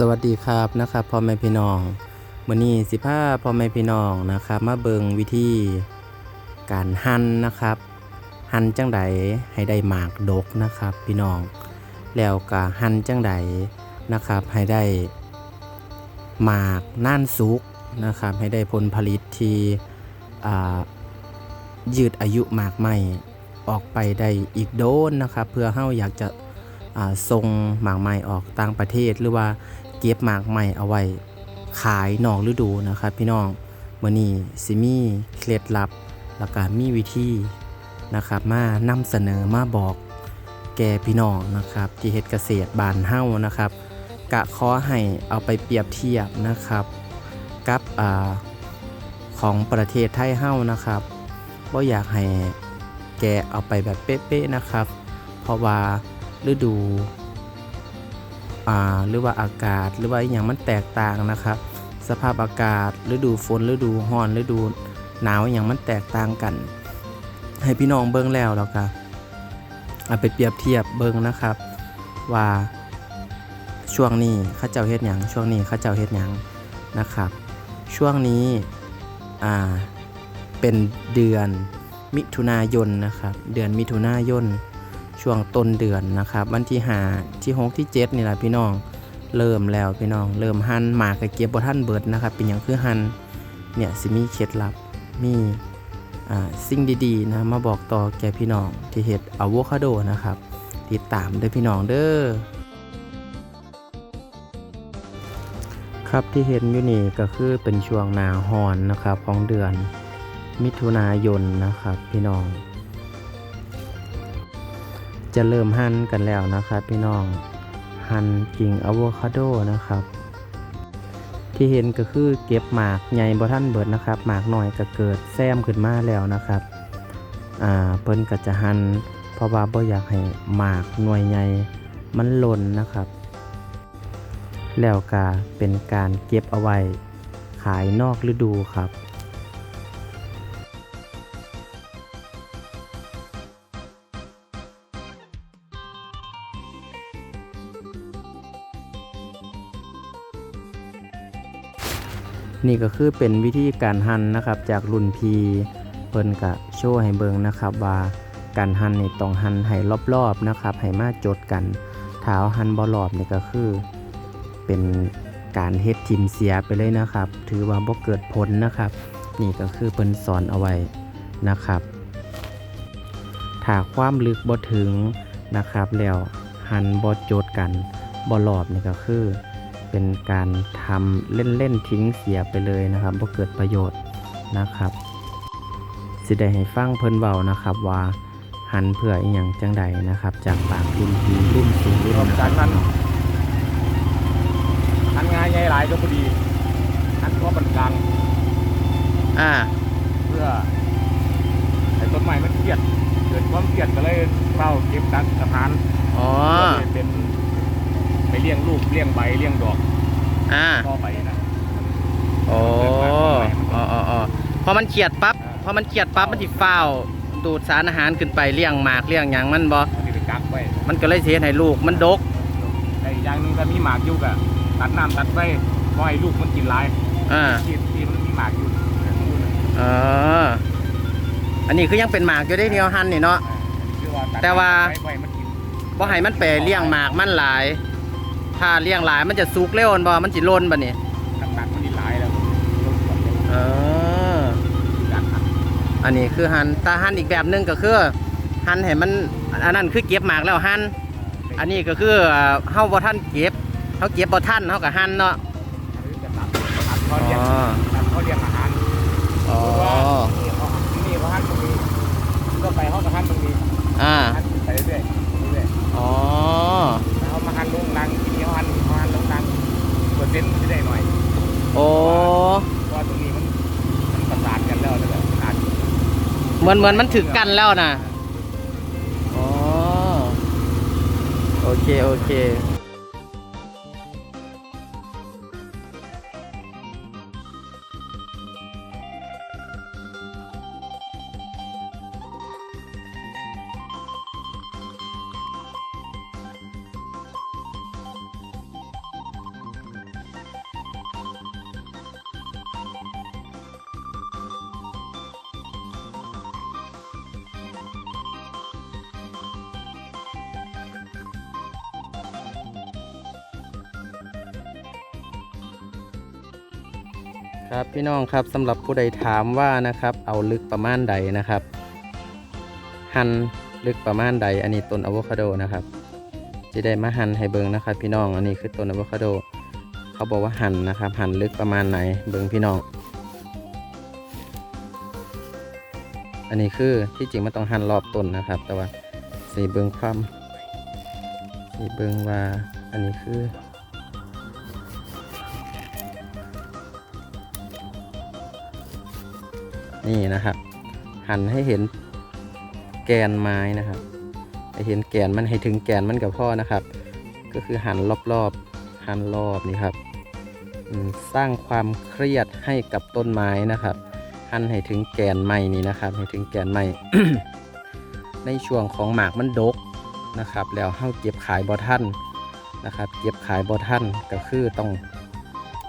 สวัสดีครับนะครับพ่อแม่พี่น้องมื้อนี้สิพาพ่อแม่พี่น้องนะครับ มาเบิงวิธีการหั่นนะครับ หั่นจังใดให้ได้หมากดกนะครับ พี่น้อง แล้วก็หั่นจังใดนะครับ ให้ได้หมากน่านสุกนะครับ ให้ได้ผลผลิตที่ยืดอายุหมากใหม่ออกไปได้อีกโดนนะครับ เพื่อเฮาอยากจะส่งหมากใหม่ออกต่างประเทศหรือว่า ก็บหมากใหม่เอาไว้ขายนอกฤดูนะครับ พี่น้องมื้อนี้สิมีเคล็ดลับแล้วก็มีวิธีนะครับ มานำเสนอมาบอกแก่พี่น้องนะครับ ที่เฮ็ดเกษตรบานเฮ้านะครับ กะขอให้เอาไปเปรียบเทียบนะครับ กับอ่าของประเทศไทยเฮ้านะครับบ่อยากให้แกเอาไปแบบเป๊ะๆนะครับ เพราะว่าฤดู่าหรือว่าอากาศ หรือว่าอย่างมันแตกต่างนะครับ สภาพอากาศฤดูฝนฤดูร้อนฤดูหนาวอย่างมันแตกต่างกัน ให้พี่น้องเบิ่งแล้วแล้วก็เอาไปเปรียบเทียบเบิ่งนะครับ ว่าช่วงนี้ข้าเจ้าเฮ็ดหยังช่วงนี้ข้าเจ้าเฮ็ดหยังนะครับ ช่วงนี้อ่าเป็นเดือนมิถุนายนนะครับ เดือนมิถุนายน ช่วงต้นเดือนนะครับ วันที่หาที่หกที่เจ็ดนี่แหละพี่น้อง เริ่มแล้วพี่น้อง เริ่มหันหมากกับเก็บบท่านเบิดนะครับ เป็นอย่างคือหันเนี่ยสิมีเคล็ดลับมีสิ่งดีๆนะมาบอกต่อแก่พี่น้องที่เฮ็ดอะโวคาโดนะครับ ติดตามด้อพี่น้องเด้อครับที่เห็นอยู่นี่ก็คือเป็นช่วงหนาฮอนนะครับของเดือนมิถุนายนนะครับพี่น้อง จะเริ่มหั่นกันแล้วนะครับ พี่น้องหั่นกิ่งอะโวคาโดนะครับ ที่เห็นก็คือเก็บหมากใหญ่บ่ท่านเบิดนะครับหมากหน่อยก็เกิดแซมขึ้นมาแล้วนะครับอ่าเพิ่นก็จะหั่นเพราะว่าบ่อยากให้หมากหน่วยใหญ่มันหล่นนะครับ แล้วก็เป็นการเก็บเอาไว้ขายนอกฤดูครับ นี่ก็คือเป็นวิธีการหั่นนะครับจากรุ่นพีเพิ่นกะโชว์ให้เบิงนะครับว่าการหั่นนี่ต้องหั่นให้รอบๆนะครับให้มาจดกันเท้าหั่นบ่รอบนี่ก็คือ เป็นการเฮ็ดทิมเสียไปเลยนะครับ ถือว่าบ่เกิดผลนะครับ นี่ก็คือเพิ่นสอนเอาไว้นะครับถ้าความลึกบ่ถึงนะครับแล้วหั่นบ่จดกันบ่รอบนี่ก็คือ เป็นการทำเล่นๆทิ้งเสียไปเลยนะครับบ่เกิดประโยชน์นะครับ สิได้ให้ฟังเพิ่นเว้านะครับว่าหันเพื่ออีหยังจังใดนะครับ จากปากรุ่นพี่รุ่นสู่รุ่นรวมนะคจารักบนั้นทันงานใหญ่หลายก็พอดีทันเพราะมันกลางอ่าเพื่อไอ้ต้นไม้มันเครียดเกิดความเครียดก็เลยเฝ้าเก็บตัดสะพานอ๋อเพื่อจะเป็นไป เลี้ยงลูกเลี้ยงใบเลี้ยงดอกอ่าต่อไปนะโอ้อ๋ออ๋ออ๋อพอมันเขียดปั๊บพอมันเขียดปั๊บมันสิฟ้าวดูดสารอาหารขึ้นไปเลี้ยงหมากเลี้ยงหยังมันบ่มันสิไปกักไว้มันก็เลยสิเฮ็ดให้ลูกมันดกแต่อีกอย่างหนึงก็มีหมากอยู่กะตัดน้ำตัดไฟเพราะให้ลูกมันกินหลายอ่าที่ที่มันมีหมากอยู่เนี่ยมันอยู่น่ะเอออันนี้คือยังเป็นหมากอยู่ได้เดียวหันนี่เนาะ คือว่าตัดแต่ว่าไฟไว้มันกิน บ่ให้มันไปเลี้ยงหมากมันหลาย ถ้าเลี้ยงหลายมันจะสุกเร็วบ่มันสิล่นบ่นี่น้ำหนักมันนี่หลายแล้วลดก่อนเลยเออการหักอันนี้คือหั่นถ้าหั่นอีกแบบหนึงก็คือหั่นให้มันอันนั้นคือเก็บหมากแล้วหั่นอันนี้ก็คือเอ่อเฮาบ่ทันเก็บเฮาเก็บบ่ทันเฮาก็หั่นเนาะจะตัดตัดเขาอ๋เลี้ยงอตัดเขาเลี้ยงอาหารอ๋อนี่เขานี่เขาหั่นตรงนี้ก็ไปเขาก็หั่นตรงนี้อ่า หั่น เหมือนเหมือนมันถึกกันแล้วนะอ๋อโอเค โอเค ครับพี่น้องครับสำหรับผู้ใดถามว่านะครับ เอาลึกประมาณใดนะครับ หั่นลึกประมาณใด อันนี้ต้นอะโวคาโดนะครับจะได้มาหั่นให้เบิงนะครับ พี่น้องอันนี้คือต้นอะโวคาโด เขาบอกว่าหั่นนะครับ หั่นลึกประมาณไหนเบิงพี่น้องอันนี้คือที่จริงมันต้องหั่นรอบต้นนะครับ แต่ว่าสีเบิงความสีเบิงว่าอันนี้คือ นี่นะครับหั่นให้เห็นแกนไม้นะครับให้เห็นแกนมันให้ถึงแกนมันกับพ่อนะครับ ก็คือหั่นรอบๆหั่นรอบนี่ครับสร้างความเครียดให้กับต้นไม้นะครับหั่นให้ถึงแกนไม้นี่นะครับ ให้ถึงแกนไม้ในช่วงของหมากมันดกนะครับ แล้วเฮาเก็บขายบ่ทันนะครับ เก็บขายบ่ทันก็คือต้อง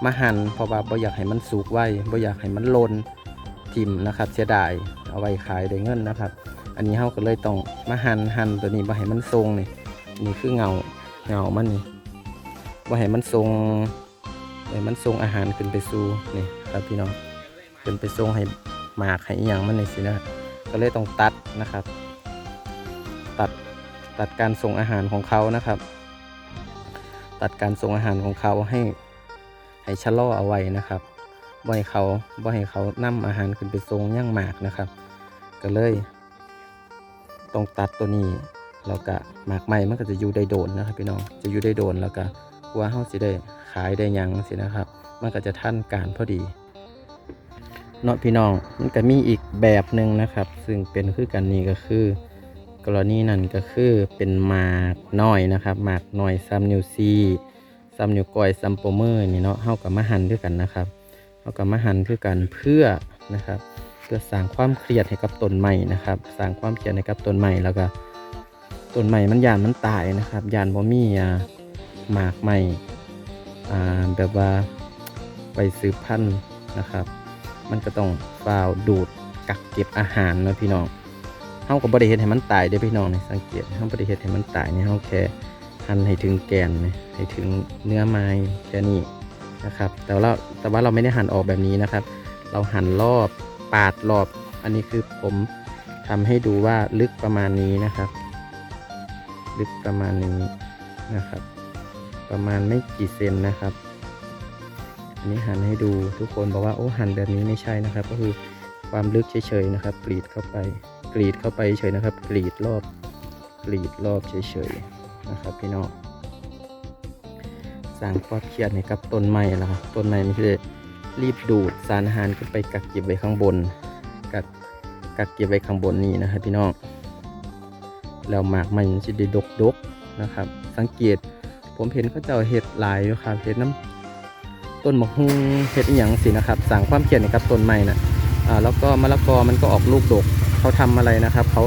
มาหั่นเพราะว่าบ่อยากให้มันสุกไว้บ่อยากให้มันหลน ทิมนะครับ เสียดายเอาไว้ขายได้เงินนะครับ อันนี้เฮาก็เลยต้องมาหันหันตัวนี้บ่ให้มันทรงนี่นี่คือเงาเงามันนี่บ่ให้มันทรงให้มันทรงอาหารขึ้นไปสู่นี่ครับพี่น้องขึ้นไปทรงให้หมากให้อย่างมันนี่สินะก็เลยต้องตัดนะครับ ตัดตัดการส่งอาหารของเขานะครับ ตัดการส่งอาหารของเขาให้ให้ชะลอเอาไว้นะครับ บ่ให้เขาบ่ให้เขานำอาหารขึ้นไปทรงย่างหมากนะครับ ก็เลยต้องตัดตัวนี้แล้วก็หมากใหม่มันก็จะอยู่ได้โดนนะครับพี่น้องจะอยู่ได้โดนแล้วก็กลัวเฮาสิได้ขายได้ยังสินะครับ มันก็จะทันการพอดีเนาะพี่น้องมันก็มีอีกแบบหนึ่งนะครับ ซึ่งเป็นคือกันนี้ก็คือ กรณีนั้นก็คือเป็นหมากน้อยนะครับหมากน้อยซัมนิวซีซัมนิวก้อยซัมโปเมอร์นี่เนาะเฮากับมาหั่นด้วยกันนะครับ เอากับมาหั่นคือกันเพื่อนะครับเพื่อสร้างความเครียดให้กับต้นใหม่นะครับสร้างความเครียดให้กับต้นใหม่แล้วก็ต้นใหม่มันยานมันตายนะครับยานบ่มีอ่าหมากใหม่อ่าแบบว่าไปสืบพันธุ์นะครับ มันก็ต้องฟาวดูดกักเก็บอาหารนะพี่น้องเฮาก็บ่ได้เฮ็ดให้มันตายเด้อพี่น้องนี่สังเกตเฮาบ่ได้เฮ็ดให้มันตายนี่เฮาแค่หั่นให้ถึงแกนนี่ให้ถึงเนื้อไม้แค่นี้ นะครับ แต่ว่าเราแต่ว่าเราไม่ได้หั่นออกแบบนี้นะครับ เราหั่นรอบปาดรอบ อันนี้คือผมทำให้ดูว่าลึกประมาณนี้นะครับ ลึกประมาณนี้นะครับ ประมาณไม่กี่เซนนะครับ อันนี้หั่นให้ดูทุกคนบอกว่าโอ้หั่นแบบนี้ไม่ใช่นะครับ ก็คือความลึกเฉยๆนะครับ กรีดเข้าไป กรีดเข้าไปเฉยนะครับ กรีดรอบ กรีดรอบเฉยๆนะครับ พี่น้อง สร้างความเครียดให้กับต้นไม้แล้วครับต้นไม้มันคือรีบดูดสารอาหารขึ้นไปกักเก็บไว้ข้างบน กักกักเก็บไว้ข้างบนนี้นะครับพี่น้องแล้วหมากมันจะได้ดกดกนะครับ สังเกตผมเห็นเขาเจ้าเห็ดหลายอยู่ครับเห็ดน้ำต้นมะฮุงเห็ดอีหย่างสินะครับสร้างความเครียดให้กับต้นไม้นะอ่าแล้วก็มะละกอมันก็ออกลูกดกเขาทำอะไรนะครับเขา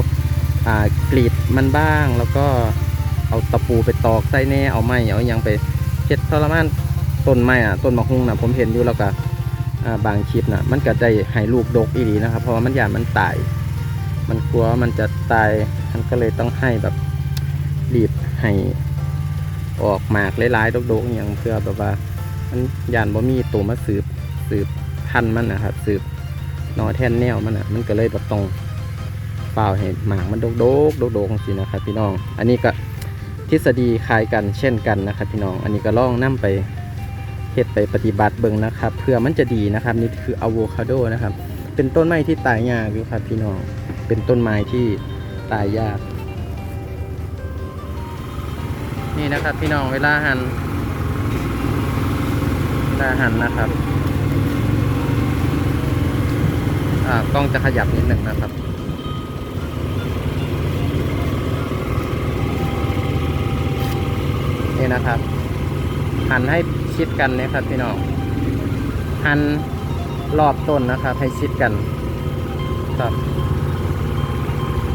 อ่ากรีดมันบ้างแล้วก็เอาตะปูไปตอกใส่แน่เอาไม้เอาอย่างไป ฮ็ดทรมานต้นไม้อะต้นมะฮุงนะผมเห็นอยู่แล้วก็บางคลิปนะมันก็ได้ให้ลูกดกอีหลีนะครับ เพราะว่ามันหยานมันตาย มันกลัวมันจะตายมันก็เลยต้องให้แบบรีบให้ออกหมากหลายๆดกๆอย่างเพื่อแบบว่ามันหยานบ่มีตัวมาสืบสืบพันมันนะครับ สืบนอแท่นแนวมันอะ มันก็เลยแบบต้องเปล่าให้หมากมันดกๆดกๆสินะครับพี่น้อง อันนี้ก็ ทฤษฎีคล้ายกันเช่นกันนะครับพี่น้อง อันนี้ก็ลองนํไปเฮ็ดไปปฏิบัติเบิ่งนะครับ เพื่อมันจะดีนะครับ นี่คืออะโวคาโดนะครับ เป็นต้นไม้ที่ตายยากอยู่ครับพี่น้อง เป็นต้นไม้ที่ตายยาก นี่นะครับพี่น้องเวลาหันเวลาหันนะครับอ่ากล้องจะขยับนิดหนึ่งนะครับ นี่นะครับ หันให้ชิดกันนะครับพี่น้องหันรอบต้นนะครับ ให้ชิดกัน ครับ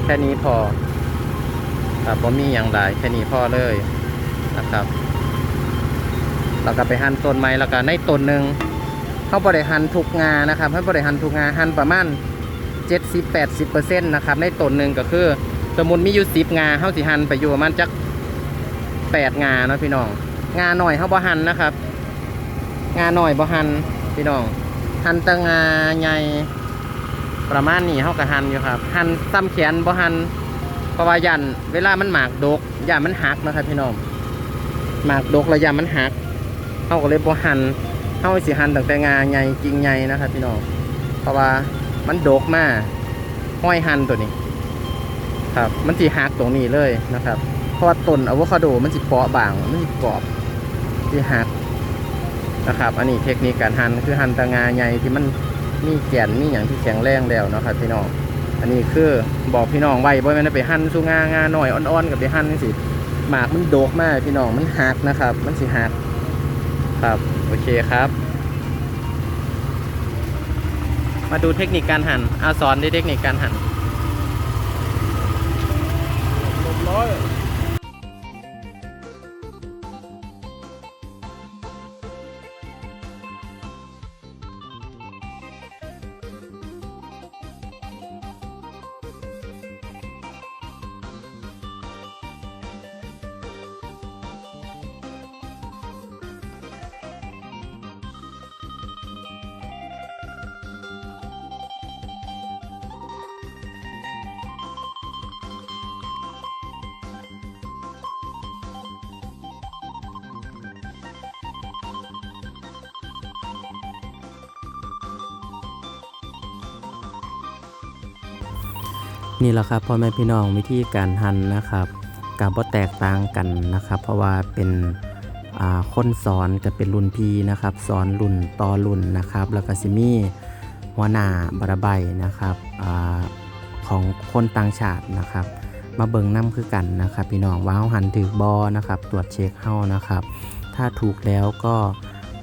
แค่นี้พอครับผมมีอย่างไรแค่นี้พอเลยนะครับเราก็ไปหั่นต้นไม้แล้วก็ในต้นหนึ่งเขาบริหันทุกงานะครับให้บริหันทุกงาหั่นประมาณ70-80%นะครับในต้นหนึ่งก็คือสมมุติมีอยู่10งาเขาสิหั่นไปอยู่ประมาณจัก แปดงาเนาะพี่น้อง งาหน่อยเขาบ่หันนะครับ งาหน่อยบ่หันพี่น้อง หันตะงาใหญ่ประมาณนี้เฮาก็หันอยู่ครับ หันซ้ำแขนบ่หันเพราะว่ายันเวลามันหมากดกย่ามันหักนะครับพี่น้อง หมากดกแล้วย่ามันหักเฮาก็เลยบ่หันเฮาสิหันตั้งแต่งาใหญ่กิ่งใหญ่นะครับพี่น้อง เพราะว่ามันดกมากห้อยหันตัวนี้ ครับ มันสิหักตรงนี้เลยนะครับ เพราะว่าต้นอะโวคาโดมันสิเปราะบาง มันสิกรอบสิหักนะครับ อันนี้เทคนิคการหั่นคือหั่นตะงาใหญ่ที่มันมีแก่นมีอย่างที่แข็งแรงแล้วนะครับพี่น้อง อันนี้คือบอกพี่น้องไว้บ่แม่นไปหั่นสุงางาหน่อยอ่อนๆกับไปหั่นจังซี่หมากมันโดกมากพี่น้องมันหักนะครับ มันสิหักครับโอเคครับ มาดูเทคนิคการหั่นเอาสอนในเทคนิคการหั่นร้อย นี่แหละครับพ่อแม่พี่น้องวิธีการหั่นนะครับกับบ่แตกต่างกันนะครับ เพราะว่าเป็นอ่าคนสอนก็เป็นรุ่นพี่นะครับ สอนรุ่นต่อรุ่นนะครับ แล้วก็สิมีหัวหน้าบารใบนะครับอาของคนต่างชาตินะครับ มาเบิงน้ำคือกันนะครับ พี่น้องว่าเฮาหันถือบอนะครับ ตรวจเช็คเฮานะครับ ถ้าถูกแล้วก็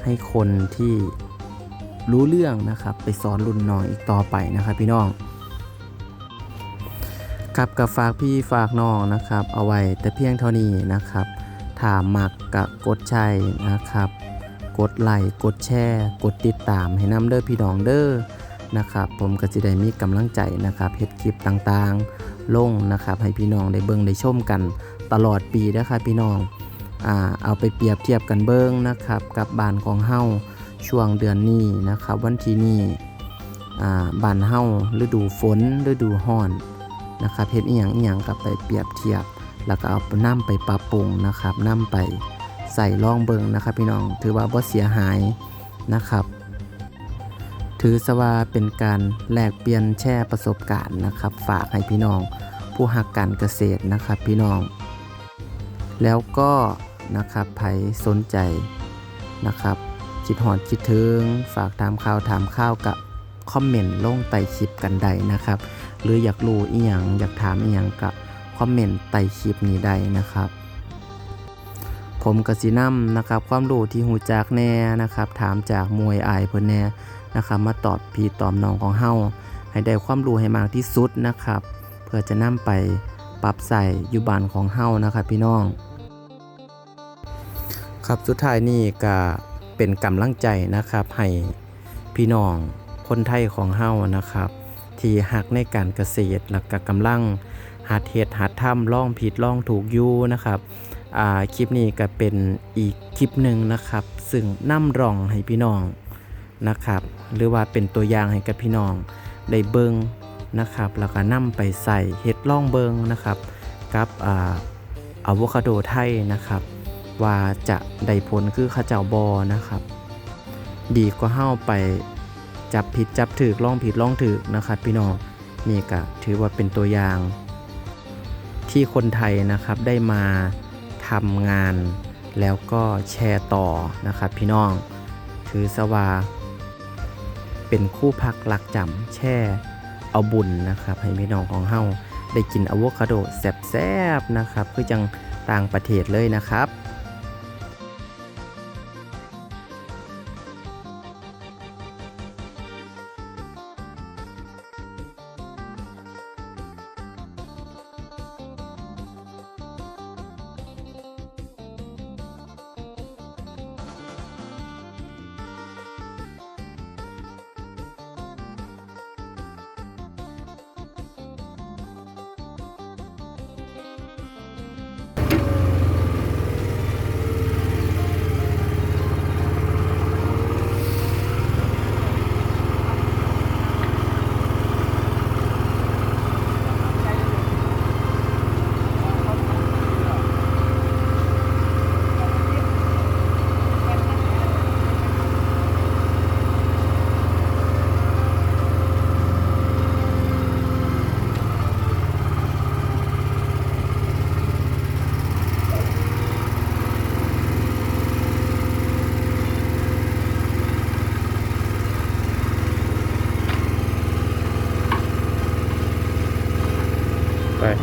ให้คนที่รู้เรื่องนะครับ ไปสอนรุ่นน้องอีกต่อไปนะครับ พี่น้อง ครับกับฝากพี่ฝากน้องนะครับ เอาไว้แต่เพียงเท่านี้นะครับถ้ามักกะกดใช่นะครับ กดไลค์กดแชร์ กดติดตามให้น้ำเด้อพี่น้องเด้อนะครับ ผมก็จะได้มีกำลังใจนะครับเฮ็ดคลิปต่างๆ ลงนะครับ ให้พี่น้องได้เบิ่งได้ชมกันตลอดปีนะครับพี่น้องอ่าเอาไปเปรียบเทียบกันเบิ่งนะครับ กับบ้านของเฮาช่วงเดือนนี้นะครับ วันที่นี้อ่าบ้านเฮาฤดูฝนฤดูร้อน นะครับเฮ็ดอีหยังอีหยังกับไปเปรียบเทียบ แล้วก็เอานำไปปรับปรุงนะครับนำไปใส่ลองเบิงนะครับพี่น้องถือว่าบ่เสียหายนะครับ ถือซะว่าเป็นการแลกเปลี่ยนแชร์ประสบการณ์นะครับ ฝากให้พี่น้อง ผู้หักการเกษตรนะครับพี่น้อง แล้วก็นะครับใครสนใจนะครับคิดหอดคิดถึง ฝากถามข่าวถามข้าวกับคอมเมนต์ลงใต้คลิปกันใดนะครับ หรืออยากรู้อีหยังอยากถามอีหยังก็คอมเมนต์ใต้คลิปนี้ได้นะครับ ผมกสินำนะครับ ความรู้ที่หูจากแน่นะครับ ถามจากมวยอายเพิ่นแน่นะครับ มาตอบพี่ตอบน้องของเฮาให้ได้ความรู้ให้มากที่สุดนะครับ เพื่อจะนำไปปรับใส่อยู่บ้านของเฮานะครับพี่น้อง ครับสุดท้ายนี่ก็เป็นกำลังใจนะครับให้พี่น้องคนไทยของเฮานะครับ ที่หักในการเกษตรและก็กำลังหัดเฮ็ดหัดทำล่องผิดล่องถูกอยู่นะครับคลิปนี้ก็เป็นอีกคลิปหนึ่งนะครับ ซึ่งนำร่องให้พี่น้องนะครับ หรือว่าเป็นตัวอย่างให้กับพี่น้องได้เบิงนะครับ แล้วก็นำไปใส่เฮ็ดล่องเบิงนะครับ กับอ่าอะโวคาโดไทยนะครับ ว่าจะได้ผลคือข้าเจ้าบอนะครับ ดีกว่าเฮ้าไป จับผิดจับถือล่องผิดล่องถือนะครับ พี่น้องนี่ก็ถือว่าเป็นตัวอย่าง ที่คนไทยนะครับได้มาทำงานแล้วก็แชร์ต่อนะครับ พี่น้อง ถือสว่าเป็นคู่พักหลักจำแช่เอาบุญนะครับ ให้พี่น้องของเฮาได้กินอะโวคาโดแซ่บๆนะครับ คือจังต่างประเทศเลยนะครับ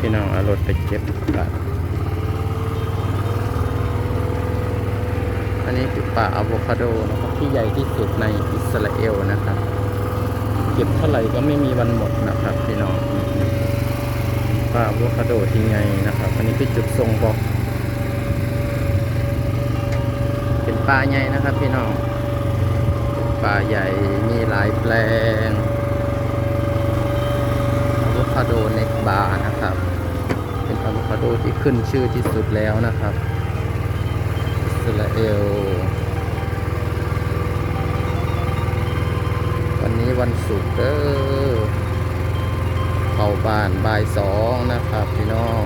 พี่น้องเอารถไปเก็บครับอันนี้คือป่าอะโวคาโดนะครับที่ใหญ่ที่สุดในอิสราเอลนะครับ เก็บเท่าไหร่ก็ไม่มีวันหมดนะครับ พี่น้องป่าอะโวคาโดที่ไงนะครับ อันนี้คือจุดทรงบอกเป็นป่าใหญ่นะครับ พี่น้องป่าใหญ่มีหลายแปลงอะโวคาโดเนกบานะครับ คาโดที่ขึ้นชื่อที่สุดแล้วนะครับอิสราเอล วันนี้วันศุกร์เด้อเข้าบ้านบ่ายสองนะครับพี่น้อง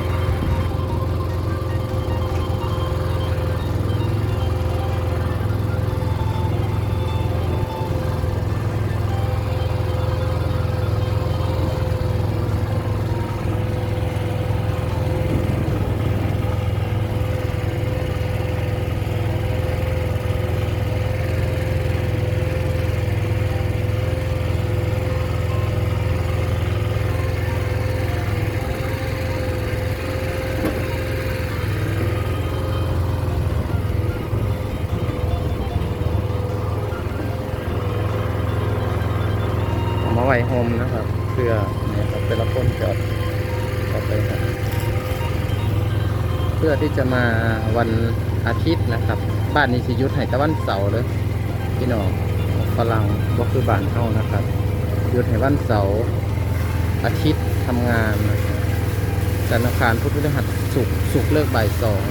มนะครับเพื่อเนี่ยครับเป็นละคนจอดเข้าไปครับ เพื่อที่จะมาวันอาทิตย์นะครับ บ้านนี้สิยุดให้ต่วันเสาร์เลยพี่น้องฝรั่งบ่คือบ้านเฮานะครับยุดให้วันเสาร์อาทิตย์ทำงานนะครับจันทร์อังคารพุธพฤหัสศุกร์ศุกร์เลิกบ่ายสอง